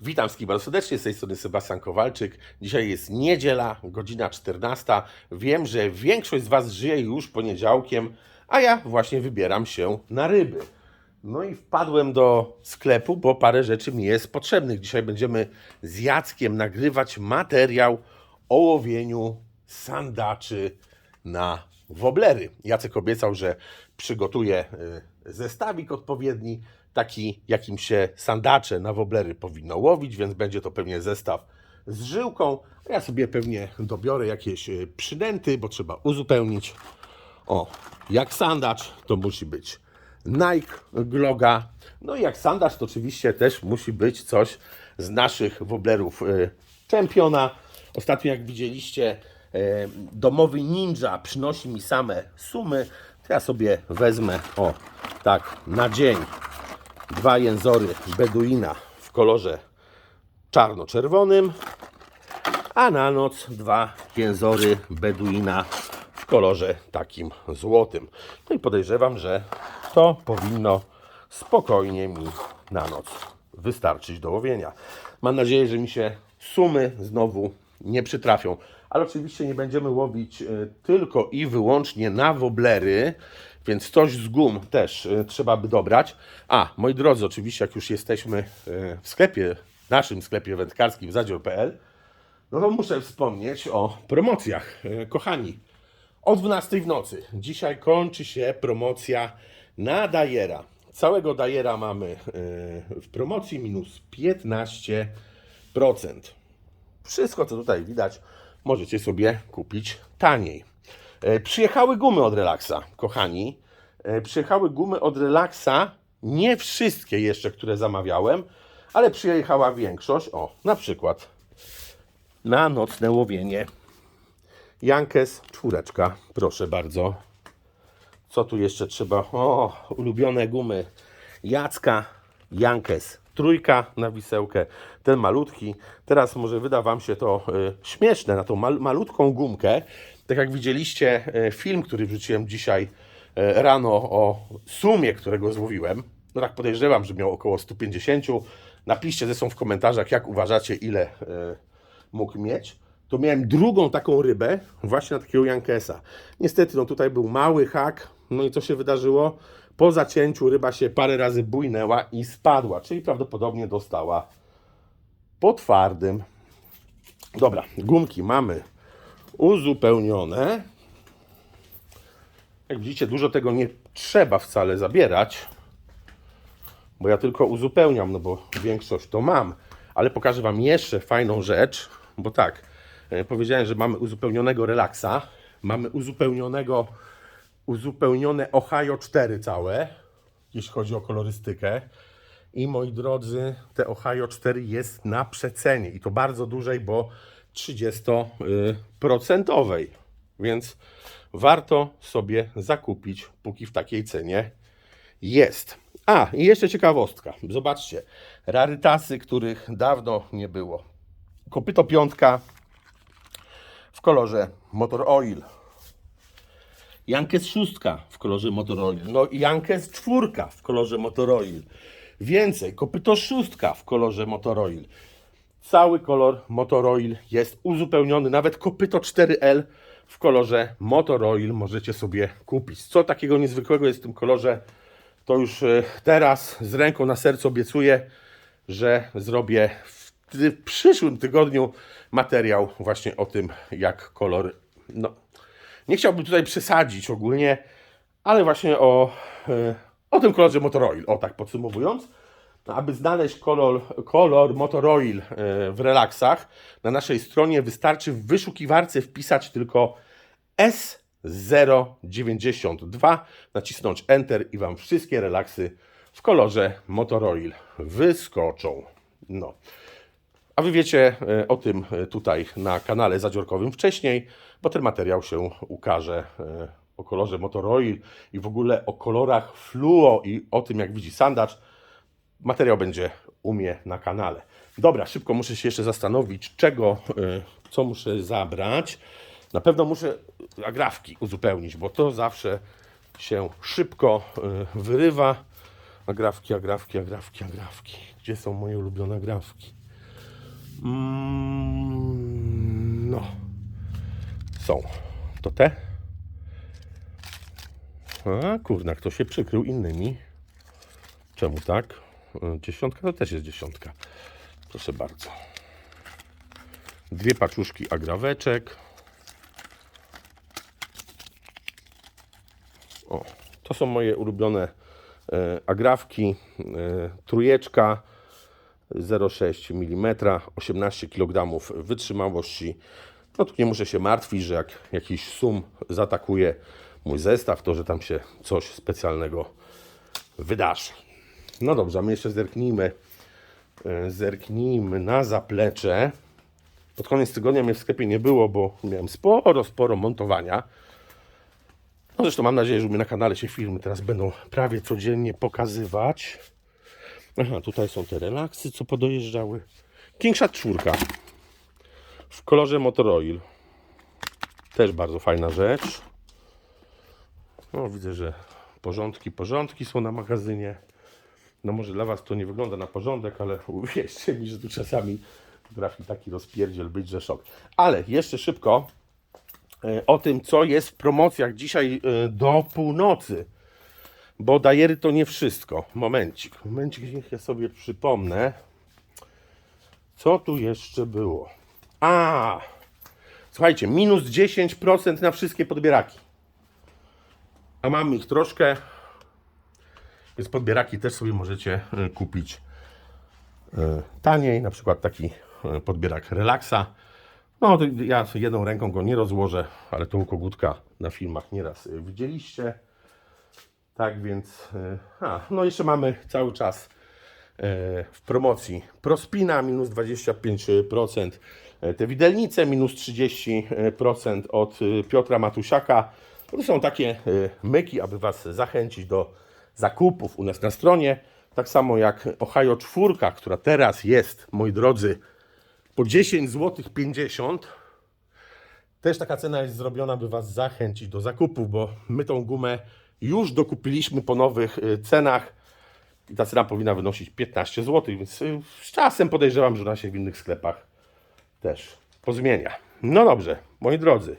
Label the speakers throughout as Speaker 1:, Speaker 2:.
Speaker 1: Witam wszystkich bardzo serdecznie, z tej strony Sebastian Kowalczyk. Dzisiaj jest niedziela, godzina 14. Wiem, że większość z Was żyje już poniedziałkiem, a ja właśnie wybieram się na ryby. No i wpadłem do sklepu, bo parę rzeczy mi jest potrzebnych. Dzisiaj będziemy z Jackiem nagrywać materiał o łowieniu sandaczy na woblery. Jacek obiecał, że przygotuje y, zestawik odpowiedni, taki jakim się sandacze na woblery powinno łowić, więc będzie to pewnie zestaw z żyłką. Ja sobie pewnie dobiorę jakieś y, przynęty, bo trzeba uzupełnić. O, jak sandacz to musi być Nike Gloga. No i jak sandacz to oczywiście też musi być coś z naszych woblerów y, Czempiona. Ostatnio jak widzieliście y, domowy ninja przynosi mi same sumy. To ja sobie wezmę o tak na dzień dwa jęzory Beduina w kolorze czarno-czerwonym a na noc dwa jęzory Beduina w kolorze takim złotym. No i podejrzewam, że to powinno spokojnie mi na noc wystarczyć do łowienia. Mam nadzieję, że mi się sumy znowu nie przytrafią. Ale oczywiście nie będziemy łowić e, tylko i wyłącznie na woblery, więc coś z gum też e, trzeba by dobrać. A, moi drodzy, oczywiście jak już jesteśmy e, w sklepie, naszym sklepie wędkarskim zadzior.pl, no to muszę wspomnieć o promocjach. E, Kochani, o 12 w nocy dzisiaj kończy się promocja na Dajera. Całego Dajera mamy w promocji minus 15%. Wszystko, co tutaj widać, możecie sobie kupić taniej. E, Przyjechały gumy od Relaxa, kochani. E, Przyjechały gumy od Relaxa, nie wszystkie jeszcze, które zamawiałem, ale przyjechała większość. O, na przykład na nocne łowienie. Jankes, czwóreczka, proszę bardzo. Co tu jeszcze trzeba? O, ulubione gumy Jacka, Jankes, trójka na wisełkę, ten malutki. Teraz może wyda Wam się to y, śmieszne na tą mal, malutką gumkę. Tak jak widzieliście y, film, który wrzuciłem dzisiaj y, rano o sumie, którego złowiłem. No tak podejrzewam, że miał około 150. Napiszcie zresztą w komentarzach, jak uważacie, ile y, mógł mieć, to miałem drugą taką rybę, właśnie na takiego Jankesa. Niestety, no tutaj był mały hak, no i co się wydarzyło? Po zacięciu ryba się parę razy bujnęła i spadła, czyli prawdopodobnie dostała po twardym. Dobra, gumki mamy uzupełnione. Jak widzicie, dużo tego nie trzeba wcale zabierać, bo ja tylko uzupełniam, no bo większość to mam. Ale pokażę Wam jeszcze fajną rzecz, bo tak, e, powiedziałem, że mamy uzupełnionego relaksa, mamy uzupełnionego, uzupełnione Ohio 4 całe, jeśli chodzi o kolorystykę. I moi drodzy, te Ohio 4 jest na przecenie i to bardzo dużej, bo 30%, więc warto sobie zakupić, póki w takiej cenie jest. A, i jeszcze ciekawostka. Zobaczcie, rarytasy, których dawno nie było. Kopyto piątka w kolorze Motor Oil. Jankes szóstka w kolorze Motor Oil. No i Jankes czwórka w kolorze Motor Oil. Więcej, kopyto szóstka w kolorze Motor Oil. Cały kolor Motor Oil jest uzupełniony, nawet kopyto 4L w kolorze Motor Oil możecie sobie kupić. Co takiego niezwykłego jest w tym kolorze? to już e, teraz z ręką na sercu obiecuję, że zrobię w, w przyszłym tygodniu materiał właśnie o tym, jak kolor. No, nie chciałbym tutaj przesadzić ogólnie, ale właśnie o, e, o tym kolorze Motoroil. O tak podsumowując. No, aby znaleźć kolor, kolor Motoroil e, w relaksach, na naszej stronie wystarczy w wyszukiwarce wpisać tylko S092, nacisnąć Enter i Wam wszystkie relaksy w kolorze Motoroil wyskoczą. No. A Wy wiecie e, o tym e, tutaj na kanale zadziorkowym wcześniej, bo ten materiał się ukaże e, o kolorze Motoroil i w ogóle o kolorach fluo i o tym jak widzi sandacz. Materiał będzie u mnie na kanale. Dobra, szybko muszę się jeszcze zastanowić, czego, co muszę zabrać. Na pewno muszę agrafki uzupełnić, bo to zawsze się szybko wyrywa. Agrafki, agrafki, agrafki, agrafki. Gdzie są moje ulubione agrafki? Mm, no. Są. To te? A kurna, kto się przykrył innymi. Czemu tak? Y, Dziesiątka to też jest dziesiątka. Proszę bardzo. Dwie paczuszki agraweczek. O, to są moje ulubione e, agrawki. E, trójeczka 0,6 mm, 18 kg wytrzymałości. No tu nie muszę się martwić, że jak jakiś sum zaatakuje mój zestaw, to że tam się coś specjalnego wydarzy. No dobrze, a my jeszcze zerknijmy, e, zerknijmy na zaplecze. Pod koniec tygodnia mnie w sklepie nie było, bo miałem sporo, sporo montowania. No zresztą mam nadzieję, że u mnie na kanale się filmy teraz będą prawie codziennie pokazywać. Aha, tutaj są te relaksy, co podojeżdżały. Kingshot 4 w kolorze Motoroil. Też bardzo fajna rzecz. No, widzę, że porządki, porządki są na magazynie. No może dla Was to nie wygląda na porządek, ale uwierzcie mi, że tu czasami potrafi taki rozpierdziel być, że szok. Ale jeszcze szybko e, o tym, co jest w promocjach dzisiaj e, do północy. Bo dajery to nie wszystko. Momencik, momencik, niech ja sobie przypomnę. Co tu jeszcze było? A! Słuchajcie, minus 10% na wszystkie podbieraki. A mam ich troszkę. Więc podbieraki też sobie możecie e, kupić e, taniej. Na przykład taki e, podbierak relaksa. No, ja jedną ręką go nie rozłożę, ale tą kogutka na filmach nieraz widzieliście. Tak więc, e, a, no jeszcze mamy cały czas e, w promocji Prospina minus 25%, e, te widelnice minus 30% od Piotra Matusiaka. To są takie myki, aby Was zachęcić do zakupów u nas na stronie. Tak samo jak Ohio 4, która teraz jest, moi drodzy, po 10 zł 50 też taka cena jest zrobiona, by Was zachęcić do zakupów, bo my tą gumę już dokupiliśmy po nowych y, cenach i ta cena powinna wynosić 15 zł, więc y, z czasem podejrzewam, że ona się w innych sklepach też pozmienia. No dobrze, moi drodzy,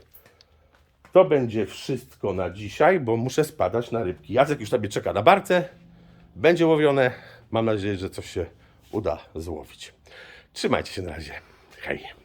Speaker 1: to będzie wszystko na dzisiaj, bo muszę spadać na rybki. Jacek już sobie czeka na barce, będzie łowione. Mam nadzieję, że coś się uda złowić. Trzymajcie się na razie. Hej.